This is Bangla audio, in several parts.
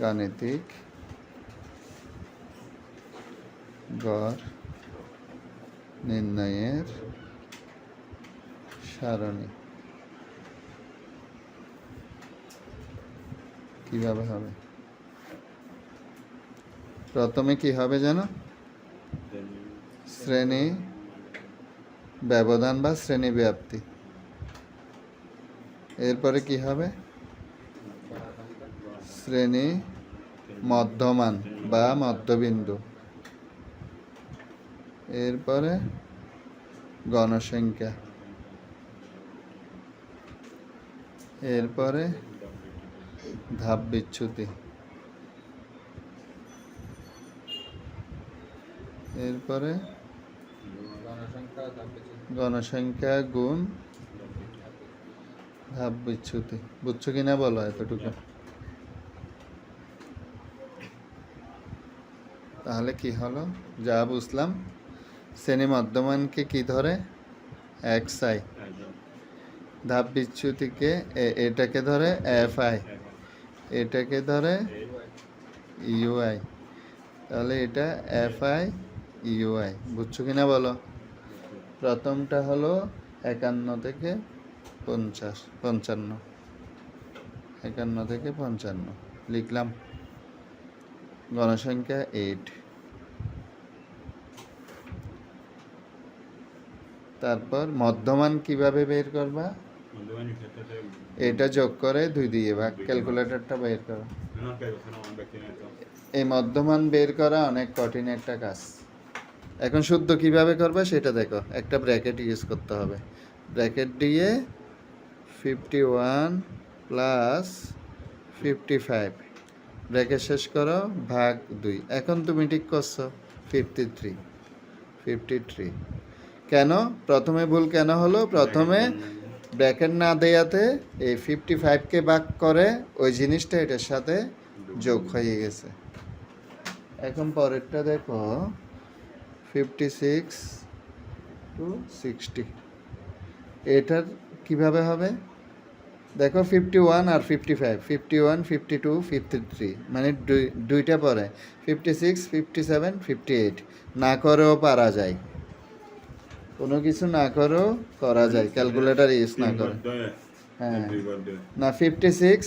গাণিতিক গড় নির্ণয়ের সারণী। কীভাবে হবে? প্রথমে কি হবে জানো শ্রেণি ব্যবধান বা শ্রেণি ব্যাপ্তি এরপরে কি হবে? শ্রেণি মধ্যমান বা মধ্যবিন্দু। এরপরে গণসংখ্যা। এরপরে ধাপ বিচ্ছুতি এরপরে গণসংখ্যা গুণ ধাপ বিচ্ছুতি বুঝছ কিনা বলো এতটুকু? তাহলে কি হলো? যা বুঝলাম, শ্রেণি মধ্যমানকে কি ধরে? এক্স আই ধাপ বিচ্যুতিকে এটাকে ধরে এফ আই। এটাকে ধরে ইউআই তাহলে এটা এফ আই ইউআই বুঝছ কি না বলো? প্রথমটা হলো একান্ন থেকে পঞ্চাশ, পঞ্চান্ন। একান্ন থেকে পঞ্চান্ন। লিখলাম। গণসংখ্যা এইট তারপর মধ্যমান কীভাবে বের করবা? এটা যোগ করে দুই দিয়ে ভাগ ক্যালকুলেটরটা বের করো। এই মধ্যমান বের করা অনেক কঠিন একটা কাজ। এখন শুদ্ধ কীভাবে করবে সেটা দেখো একটা ব্র্যাকেট ইউজ করতে হবে। ব্র্যাকেট দিয়ে fifty one plus fifty five bracket শেষ করো, ভাগ দুই। এখন তুমি ঠিক করছ। ফিফটি থ্রি ফিফটি থ্রি কেন? প্রথমে ভুল কেন হলো? প্রথমে ব্র্যাকেট না দেয়াতে এই ফিফটি ফাইভকে ভাগ করে ওই জিনিসটা এটার সাথে যোগ হয়ে গেছে। এখন পরেরটা দেখো। ফিফটি সিক্স টু সিক্সটি এটার কীভাবে হবে? দেখো ফিফটি ওয়ান আর fifty five fifty one fifty two fifty three মানে দুই দুইটা পরে। Fifty six fifty seven fifty eight না করেও পারা যায়। কোনো কিছু না করেও করা যায়। ক্যালকুলেটার ইউজ না করে। হ্যাঁ। না fifty six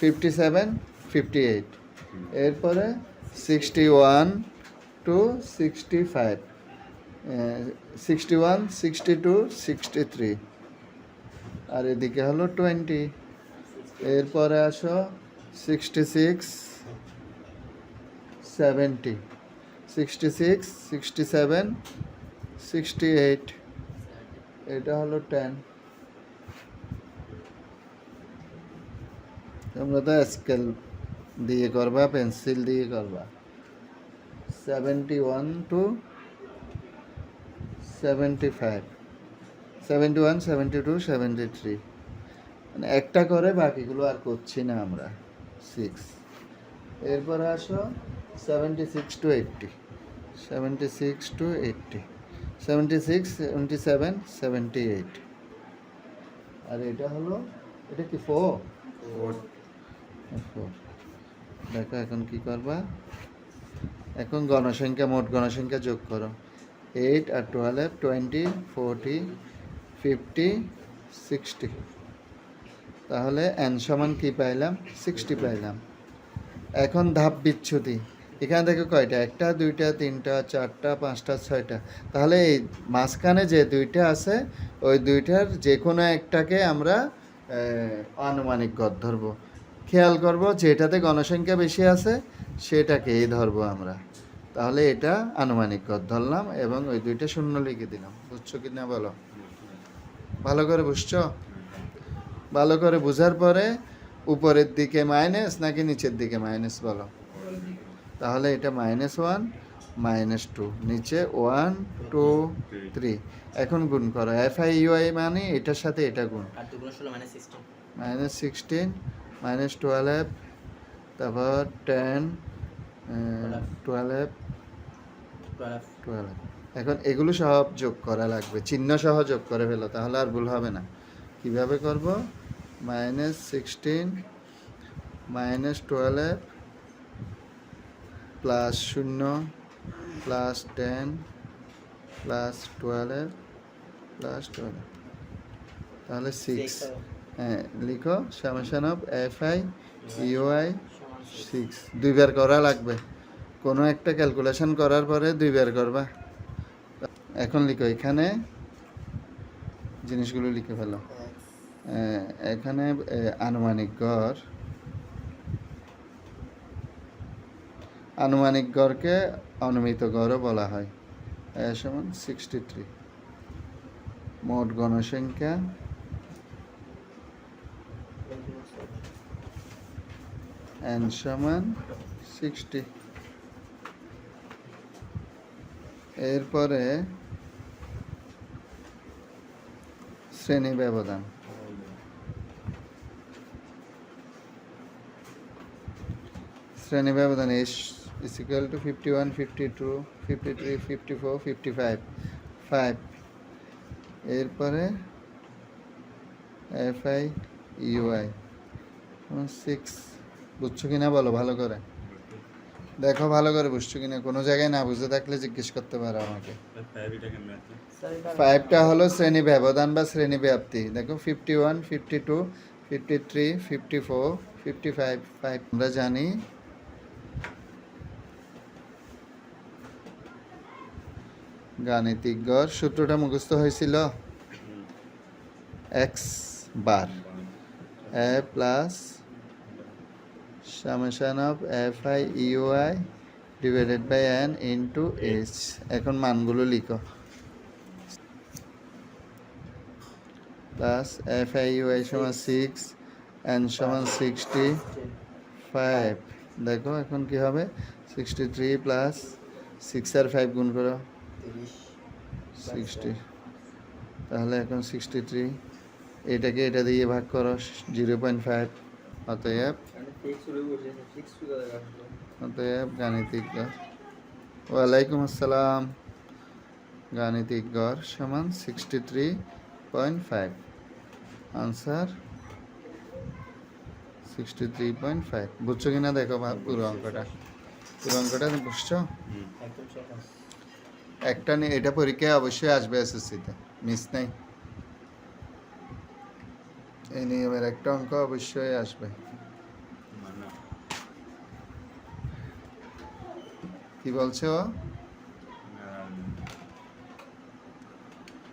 fifty seven fifty eight এরপরে sixty one to sixty five sixty one sixty two sixty three আর এদিকে হলো টোয়েন্টি এরপরে আসো sixty six seventy sixty six sixty seven sixty eight এটা হলো টেন তোমরা তো স্কেল দিয়ে করবা পেন্সিল দিয়ে করবা। Seventy one to seventy five seventy one seventy two seventy three মানে একটা করে বাকিগুলো আর করছি না আমরা। সিক্স এরপরে আসো seventy six to eighty seventy six to eighty seventy six seventy seven seventy eight আর এটা হলো এটা কি ফোর ফোর দেখো এখন কি করবা? এখন গণসংখ্যা মোট গণসংখ্যা যোগ করো। এইট আর twelve twenty forty fifty, sixty. তাহলে এন সমান কি পাইলাম? সিক্সটি পাইলাম। এখন ধাপ বিচ্ছুতি এখানে দেখো কয়টা? একটা, দুইটা, তিনটা, চারটা, পাঁচটা, ছয়টা। তাহলে এই মাঝখানে যে দুইটা আছে, ওই দুইটার যে কোনো একটাকে আমরা আনুমানিক গড় ধরবো। খেয়াল করব, যেটাতে গণসংখ্যা বেশি আছে সেটাকেই ধরবো আমরা। তাহলে এটা আনুমানিক গড় ধরলাম এবং ওই দুইটা শূন্য লিখে দিলাম। বুঝছ কি না বলো? ভালো করে বুঝছ? ভালো করে বুঝার পরে উপরের দিকে মাইনাস নাকি নিচের দিকে মাইনাস বলো? তাহলে এটা মাইনাস ওয়ান মাইনাস টু নিচে ওয়ান টু থ্রি এখন গুণ করো। এফ আই ইউআই মানে এটার সাথে এটা গুণ। মাইনাস সিক্সটিন মাইনাস টুয়েলভ তারপর টেন টুয়েলভ টুয়েলভ টুয়েলভ এখন এগুলো সব যোগ করা লাগবে। চিহ্ন সহ যোগ করে ফেলো তাহলে আর ভুল হবে না। কীভাবে করব? Minus sixteen minus twelve plus শূন্য plus ten plus twelve plus twelve. তাহলে সিক্স। হ্যাঁ লিখো। Summation of F I U I six. দুইবার করা লাগবে। কোনো একটা ক্যালকুলেশন করার পরে দুইবার করবা। এখন লিখো এখানে জিনিসগুলো লিখে ফেলো। এখানে আনুমানিক গড়। আনুমানিক গড়কে অনুমিত গড়ও বলা হয়। সমান সিক্সটি থ্রি মোট গণসংখ্যা এন সমান সিক্সটি এরপরে শ্রেণি ব্যবধান। শ্রেণি ব্যবধান S is equal to fifty one fifty two fifty three fifty four fifty five five এরপরে F I U I six বুঝছ কিনা বলো, ভালো করে। দেখো ভালো করে বুঝছ কিনা? কোনো জায়গায় না বুঝতে থাকলে জিজ্ঞেস করতে পারো আমাকে। ফাইভটা হলো শ্রেণি ব্যবধান বা শ্রেণি ব্যাপ্তি। দেখো fifty one fifty two fifty three fifty four fifty five five আমরা জানি গাণিতিক গড়। সূত্রটা মুখস্থ হয়েছিল X bar A plus summation of F I U I divided by N into H এখন মানগুলো লিখো। Plus F I U I সমান সিক্স এন সমান সিক্সটি ফাইভ দেখো, এখন কি হবে? সিক্সটি থ্রি প্লাস সিক্স আর ফাইভ গুণ করো। সিক্সটি তাহলে এখন সিক্সটি থ্রি এটাকে এটা দিয়ে ভাগ করো জিরো পয়েন্ট ফাইভ অতএব অতএব গাণিতিক গড় ওয়ালাইকুম আসসালাম। গাণিতিক গড় সমান sixty three point five answer sixty three point five বুঝছ কিনা দেখো পুরো অঙ্কটা? পুরো অঙ্কটা বুঝছ? একটা নিয়ে এটা পরীক্ষায় অবশ্যই আসবে এসএসসিতে মিস নাই। এই নিয়মের একটা অঙ্ক অবশ্যই আসবে। কি বলছো?